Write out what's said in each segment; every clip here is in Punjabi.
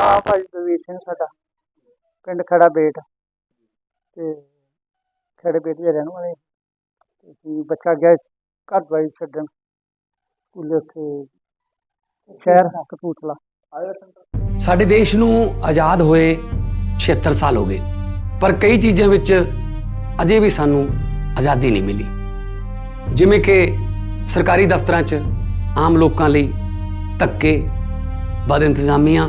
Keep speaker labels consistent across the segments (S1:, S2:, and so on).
S1: ਆ ਭਾਈ ਦਵੀਰ ਸਿੰਘ ਸਾਡਾ, ਪਿੰਡ ਖੜਾ ਬੇਟ। ਤੇ ਖੜੇ ਬੇਟ ਦੇ ਰਹਿਣ ਵਾਲੇ ਅਸੀਂ ਬੱਚਾ ਗਿਆ ਘਰ ਦਵਾਈ ਛੱਡਣ, ਸਕੂਲੇ ਉੱਥੇ ਸ਼ਹਿਰ, ਕਪੂਰਥਲਾ।
S2: ਸਾਡੇ ਦੇਸ਼ ਨੂੰ ਆਜ਼ਾਦ ਹੋਏ 76 ਸਾਲ ਹੋ ਗਏ, ਪਰ ਕਈ ਚੀਜ਼ਾਂ ਵਿੱਚ ਅਜੇ ਵੀ ਸਾਨੂੰ ਆਜ਼ਾਦੀ ਨਹੀਂ ਮਿਲੀ। ਜਿਵੇਂ ਕਿ ਸਰਕਾਰੀ ਦਫ਼ਤਰਾਂ 'ਚ ਆਮ ਲੋਕਾਂ ਲਈ ਧੱਕੇ, ਬਦ ਇੰਤਜ਼ਾਮੀਆਂ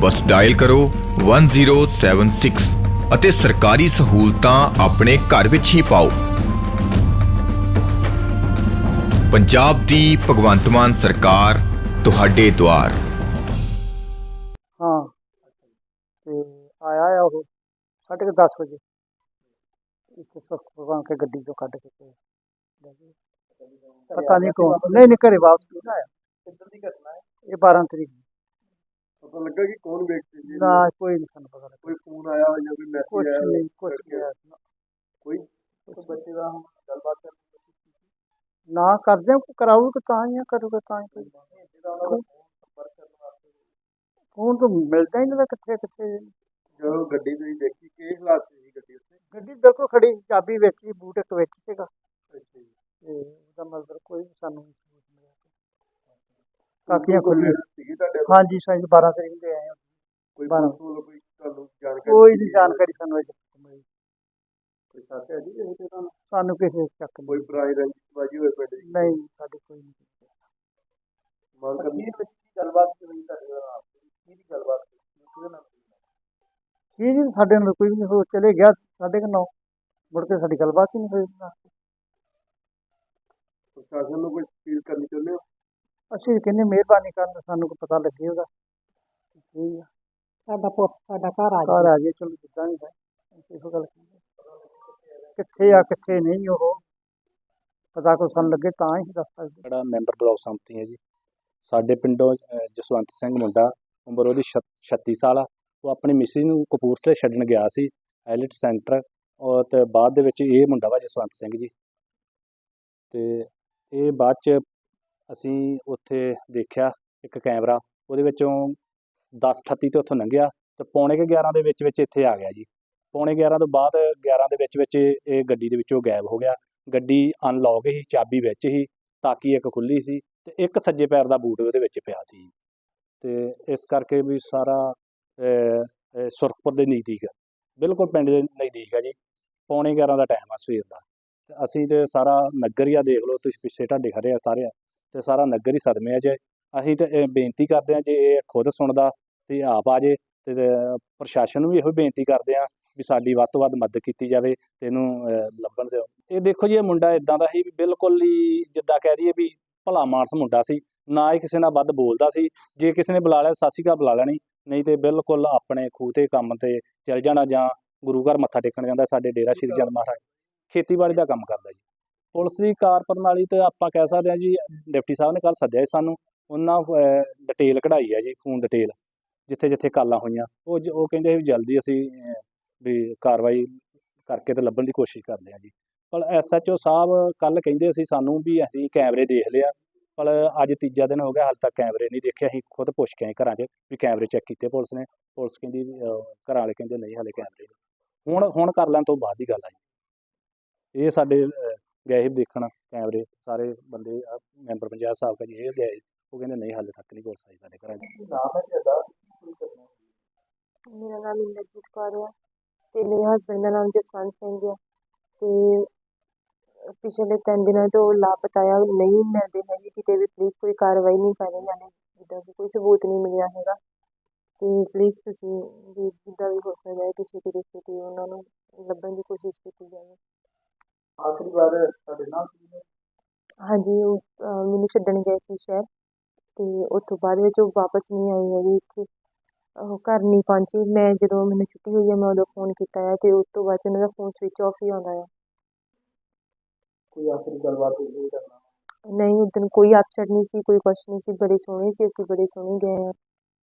S3: ਬਸ ਡਾਇਲ ਕਰੋ 1076 ਅਤੇ ਸਰਕਾਰੀ ਸਹੂਲਤਾਂ ਆਪਣੇ ਘਰ ਵਿੱਚ ਹੀ ਪਾਓ। ਪੰਜਾਬ ਦੀ ਭਗਵੰਤ ਮਾਨ ਸਰਕਾਰ, ਤੁਹਾਡੇ ਦੁਆਰ।
S1: ਹਾਂ। ਤੇ ਆਇਆ ਆ ਉਹ ਸਾਢੇ ਕੁ ਦਸ ਵਜੇ। ਇੱਥੇ ਸੁੱਖ ਕੇ ਗੱਡੀ ਚੋਂ ਕੱਢ ਕੇ ਤੇ ਲੈ ਗਏ। ਪਤਾ ਨਹੀਂ ਕੌਣ। ਨਹੀਂ ਨਹੀਂ, ਘਰੇ ਵਾਪਸ ਨਹੀਂ ਆਇਆ?
S4: ਕਿੱਦਾਂ ਦੀ ਘਟਨਾ ਹੈ
S1: ਇਹ 12 ਤਰੀਕ ਨੂੰ।
S4: ਪਤਾ ਲੱਗਾ ਕਿ ਕੌਣ ਵਿਅਕਤੀ ਜੀ
S1: ਨਾ ਕੋਈ ਨਹੀਂ ਸਾਨੂੰ ਪਤਾ ਲੱਗਾ।
S4: ਕੋਈ ਫੋਨ ਆਇਆ ਜਾਂ ਕੋਈ
S1: ਕੁਛ
S4: ਮੈਸੇਜ ਆਇਆ
S1: ਨਹੀਂ ਕੁਛ ਨਹੀਂ ਆਇਆ।
S4: ਕੋਈ? ਕੋਈ ਬੱਚੇ ਦਾ ਹੁਣ ਗੱਲਬਾਤ ਕਰਨ ਦੀ ਕੋਸ਼ਿਸ਼ ਕੀਤੀ
S1: ਨਾ ਕਰਦੇ ਆ, ਕਰਾਊਗਾ ਤਾਂ ਹੀ ਆ ਕਰੂਗਾ ਤਾਂ ਹੀ। ਕੋਈ
S4: ਜਿਹਦਾ ਉਹਨਾਂ ਦਾ ਫੋਨ ਸੰਪਰਕ ਕਰਨ ਵਾਸਤੇ
S1: ਫੋਨ ਤੋਂ ਮਿਲਦਾ ਹੀ ਨਹੀਂ ਕਿੱਥੇ ਕਿੱਥੇ।
S4: ਜਦੋਂ ਗੱਡੀ ਤੁਸੀਂ ਦੇਖੀ ਕਿ ਹਾਲਾਤ ਸੀ ਗੱਡੀ ਉੱਤੇ
S1: ਗੱਡੀ ਬਿਲਕੁਲ ਖੜੀ ਸੀ, ਚਾਬੀ ਵਿੱਚ ਹੀ ਬੂਟ ਇੱਕ ਵਿੱਚ ਸੀਗਾ।
S4: ਅੱਛਾ ਜੀ।
S1: ਤੇ ਉਹਦਾ ਮਤਲਬ ਕੋਈ ਵੀ ਸਾਨੂੰ ਨਹੀਂ ਸਬੂਤ ਮਿਲਿਆ ਕਾਕੀਆਂ
S4: ਕੋਈ
S1: ਹਾਂਜੀ ਸਾਈਂ 12 ਤਰੀਕ ਦੇ ਆਏ ਹਾਂ।
S4: ਕੋਈ
S1: ਬਾਰਾਂ।
S4: ਵੱਲੋਂ ਕੋਈ ਤੁਹਾਨੂੰ ਜਾਣਕਾਰੀ
S1: ਕੋਈ ਨਹੀਂ ਜਾਣਕਾਰੀ ਸਾਨੂੰ ਅਜੇ ਤੱਕ ਮਿਲੀ।
S4: ਕੋਈ ਸਾਥ ਹੈ ਜੀ ਇਹ ਤੇ ਤੁਹਾਨੂੰ?
S1: ਸਾਨੂੰ ਕਿਸੇ ਚੱਕ
S4: ਕੋਈ ਪੁਰਾਣੀ ਰੰਜਿਸ਼ਬਾਜੀ ਹੋਏ ਪਿੰਡ ਦੀ
S1: ਨਹੀਂ ਸਾਡੇ ਕੋਈ ਨਹੀਂ।
S4: ਮੰਗ ਕਰਨੀ ਹੈ ਗੱਲਬਾਤ ਹੋਈ ਤੁਹਾਡੇ ਨਾਲ? ਕੀ ਗੱਲਬਾਤ ਕਿਹਦੇ ਨਾਲ?
S1: ਇਹ ਜੀ ਸਾਡੇ ਨਾਲ ਕੋਈ ਵੀ ਨਹੀਂ ਹੋ ਚਲੇ ਗਿਆ ਸਾਡੇ ਕੋਲ ਨੌ ਮੁੜ ਕੇ ਸਾਡੀ ਗੱਲਬਾਤ ਹੀ ਨਹੀਂ ਹੋਈ। ਉਹਦੇ ਨਾਲ।
S4: ਪ੍ਰਸ਼ਾਸਨ ਨੂੰ ਕੋਈ ਅਪੀਲ ਕਰਨੀ ਚਾਹੁੰਦੇ ਹੋ?
S1: ਅਸੀਂ ਕਹਿੰਦੇ ਮਿਹਰਬਾਨੀ ਕਰਨ ਸਾਨੂੰ ਪਤਾ ਲੱਗੇ ਉਹਦਾ। ਠੀਕ ਆ।
S5: ਸਾਡਾ ਪੁੱਤ ਸਾਡਾ ਘਰ ਆ
S1: ਘਰ ਆ ਜੇ ਚਲੋ ਜਿੱਦਾਂ ਵੀ ਹੈ ਅਸੀਂ ਇਹੋ ਗੱਲ ਕਹਿੰਦੇ ਕਿੱਥੇ ਆ ਕਿੱਥੇ ਨਹੀਂ ਉਹ? ਪਤਾ ਕੋ ਸਾਨੂੰ ਲੱਗੇ ਤਾਂ ਹੀ ਦੱਸ ਸਕਦੇ।
S6: ਜਿਹੜਾ ਮੈਂਬਰ ਬਲਾਕ ਸੰਮਤੀ ਹੈ ਜੀ। ਸਾਡੇ ਪਿੰਡੋਂ ਜਸਵੰਤ ਸਿੰਘ ਮੁੰਡਾ ਉਮਰ ਉਹਦੀ ਛ- 36 ਸਾਲ ਆ। ਉਹ ਆਪਣੀ ਮਿਸਿਸ ਨੂੰ ਕਪੂਰਥਲੇ ਛੱਡਣ ਗਿਆ ਸੀ ਆਈਲਟ ਸੈਂਟਰ। ਔਰ ਤੇ ਬਾਅਦ ਦੇ ਵਿੱਚ ਇਹ ਮੁੰਡਾ ਵਾ ਜਸਵੰਤ ਸਿੰਘ ਜੀ। ਤੇ ਇਹ ਬਾਅਦ ਚ ਅਸੀਂ ਉੱਥੇ ਦੇਖਿਆ ਇੱਕ ਕੈਮਰਾ, ਉਹਦੇ ਵਿੱਚੋਂ 10:38 ਤੇ ਉੱਥੋਂ ਲੰਘਿਆ ਤੇ ਪੌਣੇ ਕੇ 11 ਦੇ ਵਿੱਚ ਵਿੱਚ ਇੱਥੇ ਆ ਗਿਆ ਜੀ। ਪੌਣੇ 11 ਤੋਂ ਬਾਅਦ 11 ਦੇ ਵਿੱਚ ਵਿੱਚ ਇਹ ਗੱਡੀ ਦੇ ਵਿੱਚੋਂ ਗਾਇਬ ਹੋ ਗਿਆ। ਗੱਡੀ ਅਨਲੌਕ ਹੀ ਚਾਬੀ ਵਿੱਚ ਹੀ ਤਾਕੀ ਇੱਕ ਖੁੱਲੀ ਸੀ ਤੇ ਇੱਕ ਸੱਜੇ ਪੈਰ ਦਾ ਬੂਟ ਉਹਦੇ ਵਿੱਚ ਪਿਆ ਸੀ ਤੇ ਇਸ ਕਰਕੇ ਵੀ ਸਾਰਾ ਸੁਰਖਪੁਰ ਦੇ ਨਜ਼ਦੀਕ, ਬਿਲਕੁਲ ਪਿੰਡ ਦੇ ਨਜ਼ਦੀਕ ਆ ਜੀ। ਪੌਣੇ 11 ਦਾ ਟਾਈਮ ਆ ਸਵੇਰ ਦਾ। ਅਸੀਂ ਤੇ ਸਾਰਾ ਨਗਰ ਹੀ ਆ, ਦੇਖ ਲਓ ਤੁਸੀਂ ਪਿੱਛੇ ਢਾਡੇ ਖੜੇ ਆ ਸਾਰੇ ਤੇ ਸਾਰਾ ਨਗਰ ਹੀ ਸਦਮੇ ਆ ਜੇ। ਅਸੀਂ ਤਾਂ ਇਹ ਬੇਨਤੀ ਕਰਦੇ ਹਾਂ ਜੇ ਇਹ ਖੁਦ ਸੁਣਦਾ ਤੇ ਆਪ ਆ ਜੇ ਤੇ ਤੇ ਪ੍ਰਸ਼ਾਸਨ ਨੂੰ ਵੀ ਇਹੋ ਬੇਨਤੀ ਕਰਦੇ ਹਾਂ ਵੀ ਸਾਡੀ ਵੱਧ ਤੋਂ ਵੱਧ ਮਦਦ ਕੀਤੀ ਜਾਵੇ ਤੇ ਇਹਨੂੰ ਅਹ, ਲੱਭਣ ਦਿਓ। ਇਹ ਦੇਖੋ ਜੀ ਇਹ ਮੁੰਡਾ ਇਦਾਂ ਦਾ ਸੀ ਵੀ ਬਿਲਕੁਲ ਹੀ ਜਿੱਦਾਂ ਕਹਿ ਦਈਏ ਵੀ ਭਲਾ ਮਾਨਸ ਮੁੰਡਾ ਸੀ। ਨਾ ਹੀ ਕਿਸੇ ਨਾਲ ਵੱਧ ਬੋਲਦਾ ਸੀ। ਜੇ ਕਿਸੇ ਨੇ ਬੁਲਾ ਲਿਆ ਸਾਸੀ ਕਾ ਬੁਲਾ ਲੈਣੀ। ਨਹੀਂ ਤੇ ਬਿਲਕੁਲ ਆਪਣੇ ਖੂਹ ਤੇ ਕੰਮ ਤੇ ਚਲ ਜਾਣਾ ਜਾਂ ਗੁਰੂ ਘਰ ਮੱਥਾ ਟੇਕਣ ਜਾਂਦਾ ਸਾਡੇ ਡੇਰਾ ਸ਼੍ਰੀ ਚੰਦ ਮਹਾਰਾਜ। ਖੇਤੀਬਾੜੀ ਦਾ ਕੰਮ ਕਰਦਾ ਜੀ। ਪੁਲਿਸ ਦੀ ਕਾਰ ਪ੍ਰਣਾਲੀ ਤੇ ਆਪਾਂ ਕਹਿ ਸਕਦੇ ਹਾਂ ਜੀ ਡਿਪਟੀ ਸਾਹਿਬ ਨੇ ਕੱਲ ਸੱਦਿਆ ਸੀ ਸਾਨੂੰ ਉਹਨਾਂ ਡਿਟੇਲ ਕਢਾਈ ਹੈ ਜੀ ਫੋਨ ਡਿਟੇਲ ਜਿੱਥੇ ਜਿੱਥੇ ਕਾਲਾਂ ਹੋਈਆਂ। ਉਹ ਜ- ਉਹ ਕਹਿੰਦੇ ਵੀ ਜਲਦੀ ਅਸੀਂ ਵੀ ਕਾਰਵਾਈ ਕਰਕੇ ਤੇ ਲੱਭਣ ਦੀ ਕੋਸ਼ਿਸ਼ ਕਰਦੇ ਹਾਂ ਜੀ। ਪਰ ਐਸਐਚਓ ਸਾਹਿਬ ਕੱਲ ਕਹਿੰਦੇ ਸੀ ਸਾਨੂੰ ਵੀ ਅਸੀਂ ਕੈਮਰੇ ਦੇਖ ਲਿਆ ਪਰ ਅੱਜ ਤੀਜਾ ਦਿਨ ਹੋ ਗਿਆ ਹਾਲੇ ਤੱਕ ਕੈਮਰੇ ਨਹੀਂ ਦੇਖੇ ਅਸੀਂ ਖੁਦ ਪੁੱਛ ਕੇ ਆਏ ਘਰਾਂ 'ਚ ਵੀ ਕੈਮਰੇ ਚੈੱਕ ਕੀਤੇ ਪੁਲਿਸ ਨੇ ਪੁਲਿਸ ਕਹਿੰਦੀ ਵੀ, ਘਰਾਂ ਵਾਲੇ ਕਹਿੰਦੇ ਨਹੀਂ ਹਾਲੇ ਕੈਮਰੇ। ਹੁਣ ਹੁਣ ਕਰ ਲੈਣ ਤੋਂ ਬਾਅਦ ਦੀ ਗੱਲ ਆ ਜੀ। ਇਹ ਸਾਡੇ ਗਏ ਸੀ ਦੇਖਣ ਕੈਮਰੇ ਸਾਰੇ ਬੰਦੇ ਮੈਂਬਰ ਪੰਚਾਇਤ ਸਾਹਿਬ ਕਾ ਜੀ ਇਹ ਗਏ ਉਹ ਕਹਿੰਦੇ ਨਹੀਂ ਹਾਲੇ ਤੱਕ ਨਹੀਂ ਪੁਲਿਸ ਆਈ ਸਾਡੇ ਘਰਾਂ 'ਚ
S4: ਕੀ ਨਾਮ ਹੈ ਤੁਹਾਡਾ ਕੀ ਕਰਨਾ
S5: ਮੇਰਾ ਨਾਮ ਇੰਦਰਜੀਤ ਕੌਰ ਹੈ ਤੇ ਮੇਰੇ ਹਸਬੰਡ ਦਾ ਨਾਮ ਜਸਵੰਤ ਸਿੰਘ ਹੈ ਤੇ ਪਿਛਲੇ ਤਿੰਨ ਦਿਨਾਂ ਤੋਂ ਲਾਪਤਾ ਆ ਨਹੀਂ ਮਿਲਦੇ ਹੈਗੇ ਕਿਤੇ ਵੀ। ਪੁਲਿਸ ਕੋਈ ਕਾਰਵਾਈ ਨਹੀਂ ਕਰ ਰਹੀ ਹਾਲੇ ਜਿੱਦਾਂ ਕਿ ਕੋਈ ਸਬੂਤ ਨਹੀਂ ਮਿਲਿਆ ਹੈਗਾ। ਤੇ ਪਲੀਜ਼ ਤੁਸੀਂ ਵੀ ਜਿੱਦਾਂ ਵੀ ਹੋ ਸਕਦਾ ਹੈ ਕਿਸੇ ਤਰੀਕੇ ਛੇਤੀ ਉਹਨਾਂ ਨੂੰ ਲੱਭਣ ਦੀ ਕੋਸ਼ਿਸ਼ ਕੀਤੀ ਜਾਵੇ।
S4: ਆਖਰੀ ਵਾਰ ਤੁਹਾਡੇ ਨਾਲ ਸੀ?
S5: ਹਾਂਜੀ ਉਹ ਅਹ, ਮੈਨੂੰ ਛੱਡਣ ਗਏ ਸੀ ਸ਼ਹਿਰ ਤੇ ਉਸ ਤੋਂ ਬਾਅਦ ਵਿੱਚ ਉਹ ਵਾਪਸ ਨਹੀਂ ਆਏ ਹੈਗੇ ਇੱਥੇ। ਉਹ ਘਰ ਨਹੀਂ ਪਹੁੰਚੇ। ਮੈਂ ਜਦੋਂ ਮੈਨੂੰ ਛੁੱਟੀ ਹੋਈ ਹੈ ਮੈਂ ਉਦੋਂ ਫੋਨ ਕੀਤਾ ਹੈ ਤੇ ਉਸ ਤੋਂ ਬਾਅਦ 'ਚ ਉਹਨਾਂ ਦਾ ਫੋਨ ਸਵਿਚ ਆਫ ਹੀ ਆਉਂਦਾ ਆ।
S4: ਕੋਈ ਆਖਰੀ ਗੱਲਬਾਤ ਹੋਈ ਹੋਈ ਕਰਨਾ
S5: ਨਹੀਂ ਉਦੋਂ ਕੋਈ ਅਪਸੈਟ ਨਹੀਂ ਸੀ ਕੋਈ ਕੁਛ ਨਹੀਂ ਸੀ। ਬੜੇ ਸੋਹਣੇ ਸੀ ਅਸੀਂ ਬੜੇ ਸੋਹਣੇ ਗਏ ਆ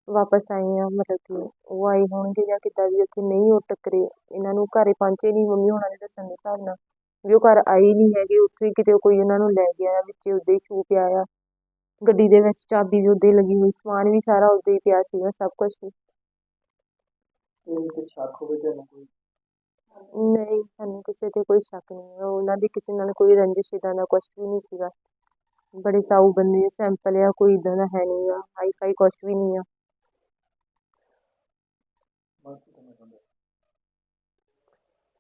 S5: ਵਾਪਸ ਆਏ ਆ ਮਤਲਬ ਕਿ ਉਹ ਆਏ ਹੋਣਗੇ ਜਾਂ ਕਿੱਦਾਂ ਵੀ ਉੱਥੇ ਨਹੀਂ ਉਹ ਟੱਕਰੇ। ਇਹਨਾਂ ਨੂੰ ਘਰੇ ਪਹੁੰਚੇ ਨਹੀਂ ਮੰਮੀ ਹੋਣਾ ਦੇ ਦੱਸਣ ਦੇ ਹਿਸਾਬ ਨਾਲ। ਵੀ ਉਹ ਘਰ ਆਏ ਨਹੀਂ ਹੈਗੇ ਉੱਥੇ ਕਿਤੇ ਕੋਈ ਉਹਨਾਂ ਨੂੰ ਲੈ ਗਿਆ ਵਿੱਚ ਉੱਦੇ ਹੀ ਛੂ ਪਿਆ ਆ ਗੱਡੀ ਦੇ ਵਿੱਚ ਚਾਬੀ ਵੀ ਉੱਦੇ ਹੀ ਲੱਗੀ ਹੋਈ ਸਮਾਨ ਵੀ ਸਾਰਾ ਉੱਦੇ ਹੀ ਪਿਆ ਸੀਗਾ ਸਭ ਕੁਝ
S4: ਸ਼ੱਕ ਹੋਵੇ ਕੋਈ?
S5: ਨਹੀਂ ਸਾਨੂੰ ਕਿਸੇ ਤੇ ਕੋਈ ਸ਼ੱਕ ਨਹੀਂ ਹੈ ਉਹਨਾਂ ਦੀ ਕਿਸੇ ਨਾਲ ਕੋਈ ਰੰਜਿਸ਼ ਇੱਦਾਂ ਦਾ ਕੁਛ ਵੀ ਨਹੀਂ ਸੀਗਾ। ਬੜੇ ਸਾਊ ਬੰਦੇ ਸੈਂਪਲ ਆ ਕੋਈ ਇਦਾਂ ਦਾ ਹੈ ਨਹੀਂ ਆ। ਹਾਈ ਫਾਈ ਕੁਛ ਵੀ ਨਹੀਂ ਆ
S4: ਮੰਗ ਕੀ ਕਰਨਾ ਚਾਹੁੰਦੇ ਹੋ?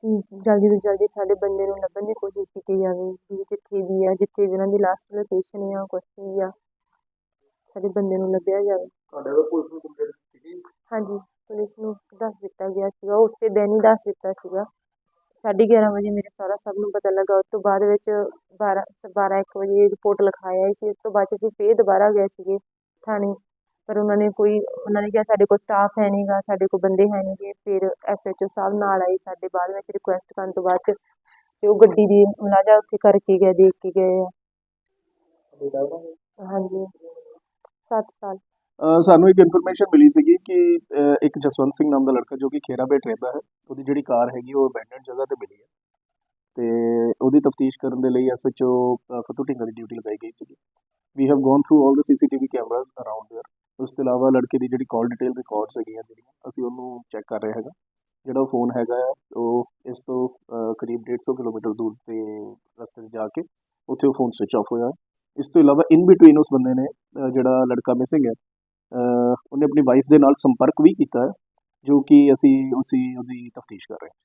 S5: ਹਮ, ਜਲਦੀ ਤੋਂ ਜਲਦੀ ਸਾਡੇ ਬੰਦੇ ਨੂੰ ਲੱਭਣ ਦੀ ਕੋਸ਼ਿਸ਼ ਕੀਤੀ ਜਾਵੇ ਵੀ ਜਿੱਥੇ ਵੀ ਆ ਜਿੱਥੇ ਵੀ ਉਹਨਾਂ ਦੀ ਲਾਸਟ ਲੋਕੇਸ਼ਨ ਆ ਕੁਛ ਵੀ ਆ ਸਾਡੇ ਬੰਦੇ ਨੂੰ ਲੱਭਿਆ ਜਾਵੇ।
S4: ਤੁਹਾਡੇ ਵੱਲੋਂ ਪੁਲਿਸ ਨੂੰ ਕੰਪਲੇਂਟ ਕੀਤੀ ਗਈ?
S5: ਹਾਂਜੀ ਪੁਲਿਸ ਨੂੰ ਦੱਸ ਦਿੱਤਾ ਗਿਆ ਸੀਗਾ ਉਸੇ ਦਿਨ ਹੀ ਦੱਸ ਦਿੱਤਾ ਸੀਗਾ। ਸਾਢੇ ਗਿਆਰਾਂ ਵਜੇ ਮੇਰੇ ਸਾਰਾ ਸਭ ਨੂੰ ਪਤਾ ਲੱਗਾ ਉਸ ਤੋਂ ਬਾਅਦ ਵਿੱਚ ਬਾਰਾਂ ਬਾਰਾਂ ਇੱਕ ਵਜੇ ਰਿਪੋਰਟ ਲਿਖਾਇਆ ਸੀ ਉਸ ਤੋਂ ਬਾਅਦ 'ਚ ਅਸੀਂ ਫੇਰ ਦੁਬਾਰਾ ਗਏ ਸੀਗੇ ਥਾਣੇ। ਪਰ ਉਹਨਾਂ ਨੇ ਕੋਈ ਉਹਨਾਂ ਨੇ ਕਿਹਾ ਸਾਡੇ ਕੋਲ ਸਟਾਫ ਹੈ ਨਹੀਂਗਾ ਸਾਡੇ ਕੋਲ ਬੰਦੇ ਹੈ ਨਹੀਂਗੇ ਫਿਰ ਐਸਐਚਓ ਸਾਹਿਬ ਨਾਲ ਆਏ ਸਾਡੇ ਬਾਅਦ ਵਿੱਚ ਰਿਕੁਐਸਟ ਕਰਨ ਤੋਂ ਬਾਅਦ 'ਚ ਤੇ ਉਹ ਗੱਡੀ ਦੀ ਮੁਲਾਜ਼ਾ ਉੱਥੇ ਕਰਕੇ ਗਏ ਦੇਖ ਕੇ ਗਏ ਆ
S4: ਬੇਟਾ ਉਹਨਾਂ ਨੇ
S5: ਹਾਂਜੀ 7 ਸਾਲ
S7: ਅ, ਸਾਨੂੰ ਇੱਕ ਇਨਫੋਰਮੇਸ਼ਨ ਮਿਲੀ ਸੀਗੀ ਕਿ ਅ, ਇੱਕ ਜਸਵੰਤ ਸਿੰਘ ਨਾਮ ਦਾ ਲੜਕਾ ਜੋ ਕਿ ਖੇਰਾ ਬੇਟ ਰਹਿੰਦਾ ਹੈ ਉਹਦੀ ਜਿਹੜੀ ਕਾਰ ਹੈਗੀ ਉਹ ਅਬੈਂਡਨਡ ਜਗ੍ਹਾ ਤੇ ਮਿਲੀ ਹੈ ਤੇ ਉਹਦੀ ਤਫਤੀਸ਼ ਕਰਨ ਦੇ ਲਈ ਐਸਐਚਓ ਫਤੂ ਢਿੰਗਾ ਦੀ ਡਿਊਟੀ ਲਗਾਈ ਗਈ ਸੀਗੀ we have gone through all the CCTV cameras around there ਉਸ ਤੋਂ ਇਲਾਵਾ ਲੜਕੇ ਦੀ ਜਿਹੜੀ ਕਾਲ ਡਿਟੇਲ ਰਿਕਾਰਡਸ ਹੈਗੀਆਂ ਜਿਹੜੀਆਂ ਅਸੀਂ ਉਹਨੂੰ ਚੈੱਕ ਕਰ ਰਹੇ ਹੈਗਾ। ਜਿਹੜਾ ਫੋਨ ਹੈਗਾ ਆ ਉਹ ਇਸ ਤੋਂ ਅ, ਕਰੀਬ 150 ਕਿਲੋਮੀਟਰ ਦੂਰ ਤੇ ਰਸਤੇ 'ਤੇ ਜਾ ਕੇ ਉੱਥੇ ਉਹ ਫੋਨ ਸਵਿਚ ਆਫ ਹੋਇਆ। ਇਸ ਤੋਂ ਇਲਾਵਾ ਇਨ ਬਿਟਵੀਨ ਉਸ ਬੰਦੇ ਨੇ ਜਿਹੜਾ ਲੜਕਾ ਮਿਸਿੰਗ ਹੈ ਉਹਨੇ ਆਪਣੀ ਵਾਈਫ ਦੇ ਨਾਲ ਸੰਪਰਕ ਵੀ ਕੀਤਾ ਹੈ ਜੋ ਕਿ ਅਸੀਂ ਉਸੇ ਉਹਦੀ ਤਫਤੀਸ਼ ਕਰ ਰਹੇ ਹਾਂ।